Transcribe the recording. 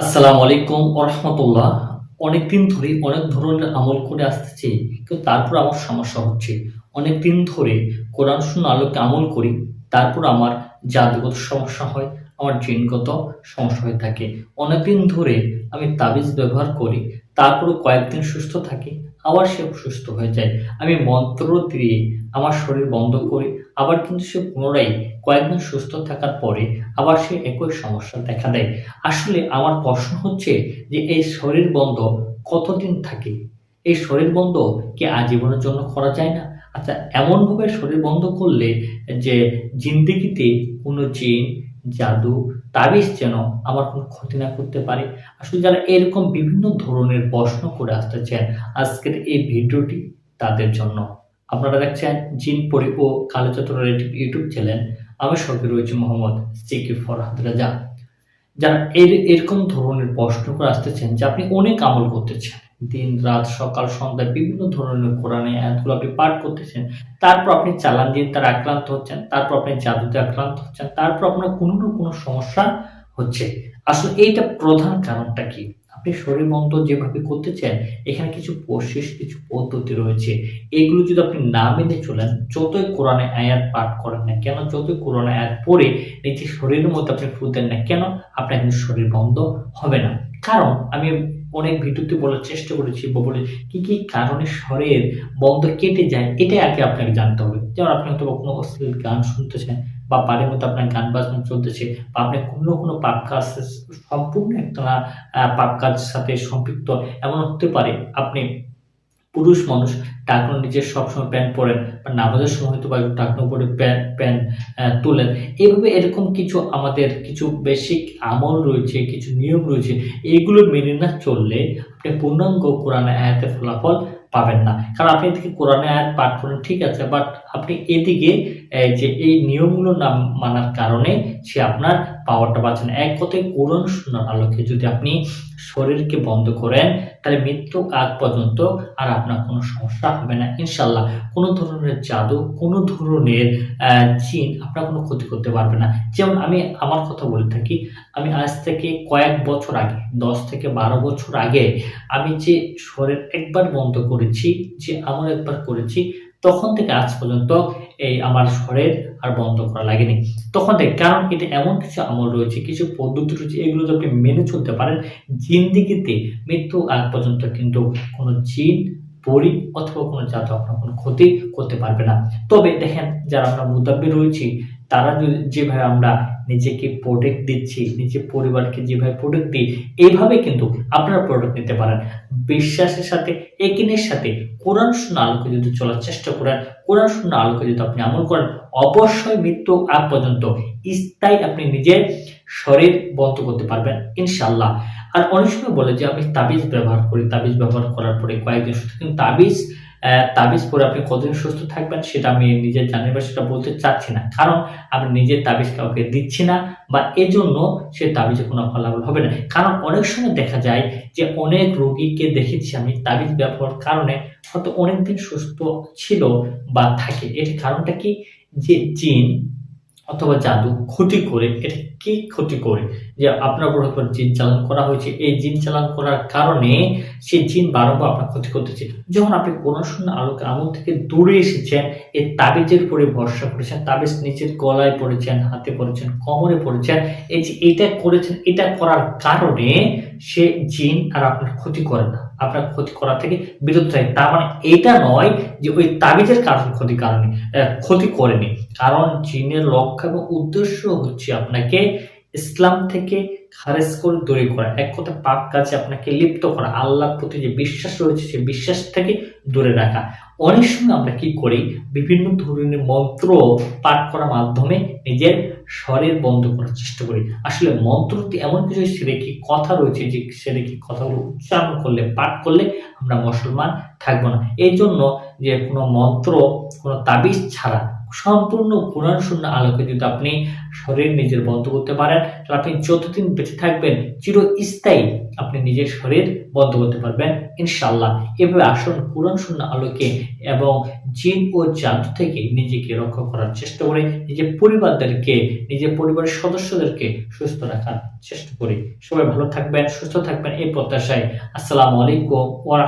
আসসালামু আলাইকুম রহমতুল্লাহ। অনেকদিন ধরে অনেক ধরনের আমল করে আসতেছি, কিন্তু তারপর আমার সমস্যা হচ্ছে। অনেকদিন ধরে কোরআন শূন্য আলোকে আমল করি, তারপর আমার জাদুগত সমস্যা হয়, আমার জিনগত সমস্যা হয়ে থাকে। অনেকদিন ধরে আমি তাবিজ ব্যবহার করি, তারপরও কয়েকদিন সুস্থ থাকি, আবার সে সুস্থ হয়ে যায়। আমি মন্ত্র দিয়ে আমার শরীর বন্ধ করি আবার কিন্তু সে পুনরায় কয়েকদিন সুস্থ থাকার পরে আবার সে একই সমস্যা দেখা দেয়। আসলে আমার প্রশ্ন হচ্ছে যে এই শরীর বন্ধ কতদিন থাকে? এই শরীর বন্ধ কি আজীবনের জন্য করা যায় না? আচ্ছা এমনভাবে শরীর বন্ধ করলে যে জিন্দিগিতে কোনো জিন, জাদু, তাবিজ যেন আমার কোনো ক্ষতি না করতে পারে? আসলে যারা এরকম বিভিন্ন ধরনের প্রশ্ন করে আসতে আসতেছেন, আজকের এই ভিডিওটি তাদের জন্য। আপনারা দেখছেন জিন পরি ও কালোচত্র ইউটিউব চ্যানেল। আমি সঙ্গে রয়েছে মোহাম্মদ সিকি ফরহাদ রাজা। যারা এর, এরকম ধরনের প্রশ্ন করে আসতেছেন যে আপনি অনেক আমল করতেছেন, দিন, রাত, সকাল, সন্ধ্যা, বিভিন্ন ধরনের কোরআনে আয়াতগুলো আপনি পাঠ করতেছেন, তারপর আপনি চালান দিয়ে তার আক্রান্ত হচ্ছেন, তারপর আপনি জাদুতে আক্রান্ত হচ্ছেন, তারপর আপনার কোনো না কোনো সমস্যা হচ্ছে। আসলে এইটা প্রধান কারণটা কি? আপনি শরীর বন্ধ যেভাবে করতে চান, এখানে কিছু প্রসেস, কিছু পদ্ধতি রয়েছে। এগুলো যদি আপনি না মেনে চলেন, যতই কোরআনে আয়াত পাঠ করেন না কেন, যতই কোরআনে আয়াত পড়ে নিজের শরীরের মধ্যে আপনি ফু দেন না কেন, আপনার কিন্তু শরীর বন্ধ হবে না। কারণ, আমি অনেক ভিডিওতে বলার চেষ্টা করেছি, বলে কি কি কারণে শরীর বন্ধ কেটে যায়, এটাই আগে আপনাকে জানতে হবে। যেমন আপনি হয়তো কোনো অশ্লীল গান শুনতেছেন বা বাড়ির মধ্যে আপনার গান বাজনা চলতেছে বা আপনি কোনো কোনো পাপ কাজ সম্পূর্ণ একটা পাপ কাজের সাথে সম্পৃক্ত, এমন হতে পারে আপনি পুরুষ মানুষ টাকনো নিজের সবসময় প্যান্ট পরেন বা নামাজের সময় হয়তো বা টাকনো পরে প্যান্ট প্যান্ট তোলেন। এইভাবে এরকম কিছু আমাদের কিছু বেসিক আমল রয়েছে, কিছু নিয়ম রয়েছে এইগুলো মেনে না চললে আপনি পূর্ণাঙ্গ কোরআনে আয়াতের ফলাফল পাবেন না। কারণ আপনি এদিকে কোরআনে আয়াত পাঠ করেন, ঠিক আছে বাট আপনি এদিকে যে এই নিয়মগুলো না মানার কারণে সে আপনার পাওয়ারটা পাচ্ছে না এক কথায় কোরআন শোনার আলোকে যদি আপনি শরীরকে বন্ধ করেন, তাহলে মৃত্যু আগ পর্যন্ত আর আপনার কোনো সমস্যা হবে না ইনশাল্লাহ কোনো ধরনের জাদু, কোনো ধরনের জিন আপনার কোনো ক্ষতি করতে পারবে না। যেমন আমি আমার কথা বলে থাকি, আমি আজ থেকে কয়েক বছর আগে, দশ থেকে বারো বছর আগে আমি যে শরীর একবার বন্ধ করেছি, যে আমল একবার করেছি তখন থেকে আজ পর্যন্ত এই আমার শরীর আর বন্ধ করা লাগেনি। তখন থেকে কারণ এটা এমন কিছু আমল রয়েছে, কিছু পদ্ধতি রয়েছে, এগুলো যদি আপনি মেনে চলতে পারেন, জিন্দিগিতে মৃত্যু আগ পর্যন্ত কিন্তু কোনো জিন, পরি অথবা কোনো জাতক আপনার কোনো ক্ষতি করতে পারবে না। তবে দেখেন, যারা আমরা মুদাব্বি রয়েছি তারা যদি যেভাবে আমরা নিজেকে প্রোটেক্ট দিচ্ছি, নিজের পরিবারকে যেভাবে প্রোটেক্ট দিই, এইভাবে কিন্তু আপনারা প্রোটেক্ট নিতে পারেন। বিশ্বাসের সাথে, একিনের সাথে, কোরআন শূন্য আলোকে যদি চলার চেষ্টা করেন, কোরআন শূন্য আলোকে যদি আপনি আমল করেন, অবশ্যই মৃত্যু আগ পর্যন্ত স্থায়ী আপনি নিজের শরীর বন্ধ করতে পারবেন ইনশাল্লাহ আর অনেক সময় বলে যে আমি তাবিজ ব্যবহার করি, তাবিজ ব্যবহার করার পরে কয়েকদিন শুধু কিন্তু তাবিজ তাবিজ পরে আপনি কতদিন সুস্থ থাকবেন সেটা আমি নিজের জানি বা সেটা বলতে চাচ্ছি না। কারণ আমি নিজের তাবিজ কাউকে দিচ্ছি না বা এজন্য সে তাবিজে কোনো ফলাফল হবে না। কারণ অনেক সময় দেখা যায় যে অনেক রোগীকে দেখেছি আমি তাবিজ ব্যবহার কারণে হয়তো অনেকদিন সুস্থ ছিল বা থাকে। এর কারণটা কি? যে জিন অথবা জাদু ক্ষতি করে, এটা কি ক্ষতি করে? যে আপনার উপর হয়তো জিন চালান করা হয়েছে, এই জিন চালান করার কারণে সেই জিন বারবার আপনার ক্ষতি করতেছে। যখন আপনি কোনো শূন্য আলোকে আমল থেকে দূরে এসেছেন, এই তাবিজের উপরে ভরসা করেছেন, তাবিজ নিচের গলায় পড়েছেন, হাতে পড়েছেন, কোমরে পড়েছেন, এই যে এটা করেছেন, এটা করার কারণে সে জিন আর আপনার ক্ষতি করে না। আপনার ক্ষতি করা থেকে বিরত থাকে তার মানে এটা নয় যে ওই তাবিজের কারণ ক্ষতি কারণে ক্ষতি করেনি। কারণ জিনের লক্ষ্য এবং উদ্দেশ্য হচ্ছে আপনাকে ইসলাম থেকে খারেজ করে দূরে করা। এক কথা পাপ কাজে আপনাকে লিপ্ত করা। আল্লাহর প্রতি যে বিশ্বাস রয়েছে সেই বিশ্বাস থেকে দূরে রাখা। অনেক সময় আমরা কি করি? বিভিন্ন ধরনের মন্ত্র পাঠ করার মাধ্যমে নিজের শরীর বন্ধ করার চেষ্টা করি। আসলে মন্ত্রটি এমন কিছু সেরেকি কথা রয়েছে যে সেরেকি কথাগুলো উচ্চারণ করলে, পাঠ করলে আমরা মুসলমান থাকব না? এই জন্য যে কোনো মন্ত্র, কোনো তাবিজ ছাড়া সম্পূর্ণ কোরআন শূন্য আলোকে যদি আপনি শরীর নিজের বন্ধ করতে পারেন, তাহলে আপনি যতদিন বেঁচে থাকবেন চির স্থায়ী আপনি নিজের শরীর বন্ধ করতে পারবেন ইনশাল্লাহ এভাবে আসুন কোরআন শূন্য আলোকে এবং জিন ও জাদু থেকে নিজেকে রক্ষা করার চেষ্টা করে, নিজের পরিবারদেরকে, নিজের পরিবারের সদস্যদেরকে সুস্থ রাখার চেষ্টা করি। সবাই ভালো থাকবেন, সুস্থ থাকবেন এই প্রত্যাশায়। আসসালামু আলাইকুম ওয়া